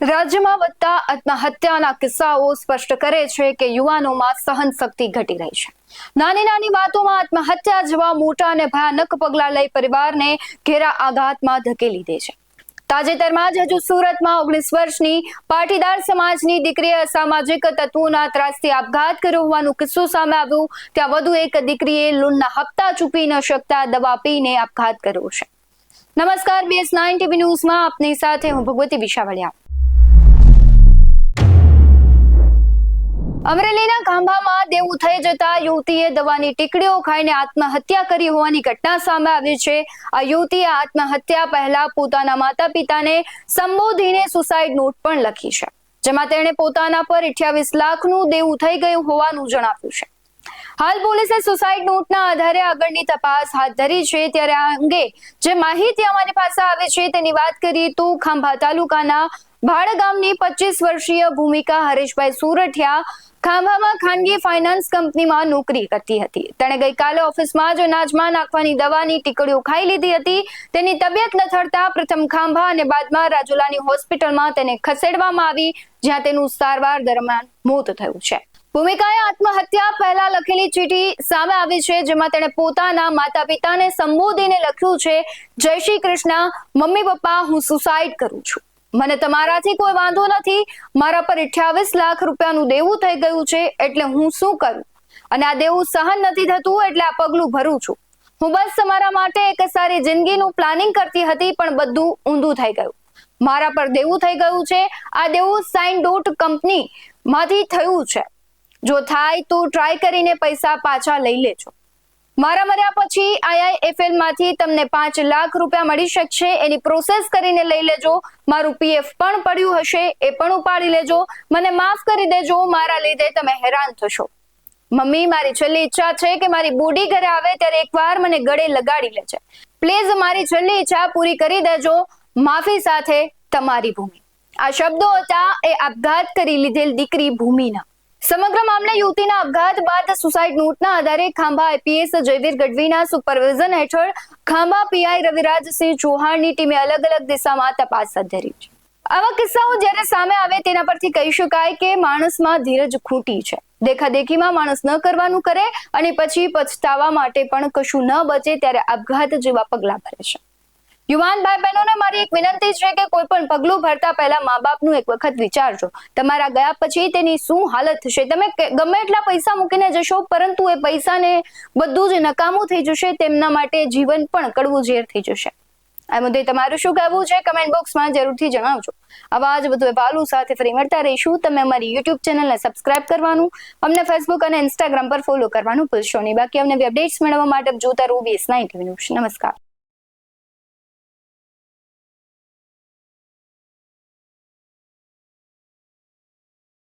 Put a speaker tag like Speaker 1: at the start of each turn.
Speaker 1: રાજ્યમાં વધતા આત્મહત્યાના કિસ્સાઓ સ્પષ્ટ કરે છે કે યુવાનોમાં સહન શક્તિ ઘટી રહી છે. નાની નાની વાતોમાં આત્મહત્યા જેવા મોટા અને ભયાનક પગલા લઈ પરિવારને ઘેરા આઘાતમાં ધકેલી દે છે. તાજેતરમાં જ હજુ સુરતમાં ઓગણીસ વર્ષની પાટીદાર સમાજની દીકરીએ અસામાજિક તત્વોના ત્રાસથી આપઘાત કર્યો હોવાનું કિસ્સો સામે આવ્યો. ત્યાં વધુ એક દીકરીએ લોનના હપ્તા ચૂકવી ન શકતા દવા પીને આપઘાત કર્યો છે. નમસ્કાર બીએસ નાઇન ટીવી ન્યૂઝમાં આપની સાથે હું ભગવતી વિશાવળિયા અમરેલીના ખાંભામાં દેવું થઈ જતા યુવતીએ દવાની ટીકડીઓ ખાઈને આત્મહત્યા કરી હોવાની ઘટના સામે આવી છે. આ યુવતીએ આત્મહત્યા પહેલા પોતાના માતા પિતાને સંબોધીને સુસાઇડ નોટ પણ લખી છે. જેમાં તેણે પોતાના પર 28 લાખનું દેવું થઈ ગયું હોવાનું જણાવ્યું છે. હાલ પોલીસે સુસાઇડ નોટના આધારે આગળની તપાસ હાથ ધરી છે. ત્યારે આ અંગે જે માહિતી અમારી પાસે આવે છે તેની વાત કરીએ તો ખાંભા તાલુકાના ભાડ ગામની પચીસ વર્ષીય ભૂમિકા હરેશભાઈ સુરઠિયા ખાંભામાં ખાનગી ફાઇનાન્સ કંપનીમાં નોકરી કરતી હતી. તેણે ગઈકાલે ઓફિસમાં જ અનાજમાં નાખવાની દવાની ટીકડીઓ ખાઈ લીધી હતી. તેની તબિયત લથડતા પ્રથમ ખાંભા અને બાદમાં રાજુલાની હોસ્પિટલમાં તેને ખસેડવામાં આવી, જ્યાં તેનું સારવાર દરમિયાન મોત થયું છે. ભૂમિકાએ આત્મહત્યા પહેલા લખેલી ચીઠી સામે આવી છે, જેમાં તેણે પોતાના માતા પિતાને સંબોધીને લખ્યું છે, જય શ્રી કૃષ્ણ, મમ્મી પપ્પા, હું સુસાઇડ કરું છું. મને તમારાથી કોઈ વાંધો નથી. મારા પર 28 લાખ રૂપિયાનું દેવું થઈ ગયું છે એટલે હું શું કરું? અને આ દેવું સહન નથી થતું એટલે આ પગલું ભરું છું. હું બસ તમારા માટે એક સારી જિંદગીનું પ્લાનિંગ કરતી હતી પણ બધું ઊંધું થઈ ગયું. મારા પર દેવું થઈ ગયું છે. આ દેવું સાઇન ડોટ કંપની માંથી થયું છે. જો થાય તો ટ્રાય કરીને પૈસા પાછા લઈ લેજો. મારા મર્યા પછી આઈઆઈએફએલમાંથી તમને પાંચ લાખ રૂપિયા મળી શકશે. એની પ્રોસેસ કરીને લઈ લેજો. મારું પીએફ પણ પડ્યું હશે, એ પણ ઉપાડી લેજો. મને માફ કરી દેજો, મારા લીધે તમે હેરાન થશો. મમ્મી, મારી છેલ્લી ઈચ્છા છે કે મારી બોડી ઘરે આવે ત્યારે એકવાર મને ગળે લગાડી લેજે. પ્લીઝ મારી છેલ્લી ઈચ્છા પૂરી કરી દેજો. માફી સાથે તમારી ભૂમિ. આ શબ્દો હતા, એ આપઘાત કરી લીધેલ દીકરી ભૂમિના. સમગ્ર મામલે યુવતીના આપઘાત બાદ સુસાઇડ નોટના આધારે ખાંભા આઈપીએસ જયવીર ગઢવીના સુપરવિઝન હેઠળ ખાંભા પીઆઈ રવિરાજસિંહ ચૌહાણની ટીમે અલગ અલગ દિશામાં તપાસ હાથ ધરી છે. આવા કિસ્સાઓ જ્યારે સામે આવે તેના પરથી કહી શકાય કે માણસમાં ધીરજ ખૂટી છે. દેખાદેખીમાં માણસ ન કરવાનું કરે અને પછી પછતાવા માટે પણ કશું ન બચે ત્યારે આપઘાત જેવા પગલાં ભરે છે. યુવાન ભાઈ બહેનોને મારી એક વિનંતી છે કે કોઈ પણ પગલું ભરતા પહેલા મા બાપનું એક વખત વિચારજો. તમારા ગયા પછી તેની શું હાલત થશે? તમે ગમે એટલા પૈસા મૂકીને જશો, પરંતુ એ પૈસાને બધું જ નકામું થઈ જશે, તેમના માટે જીવન પણ કડવું ઝેર થઈ જશે. આ મુદ્દે તમારું શું કહેવું છે? કમેન્ટ બોક્સમાં જરૂરથી જણાવજો. આવા જ બધું અહેવાલો સાથે ફરી મળતા રહીશું. તમે અમારી યુટ્યુબ ચેનલને સબસ્ક્રાઇબ કરવાનું, અમને ફેસબુક અને ઇન્સ્ટાગ્રામ પર ફોલો કરવાનું ભૂલશો નહીં. બાકી અમને અપડેટ્સ મેળવવા માટે જોતા રહો બીએસ નાઇન ટીવી ન્યૂઝ નમસ્કાર.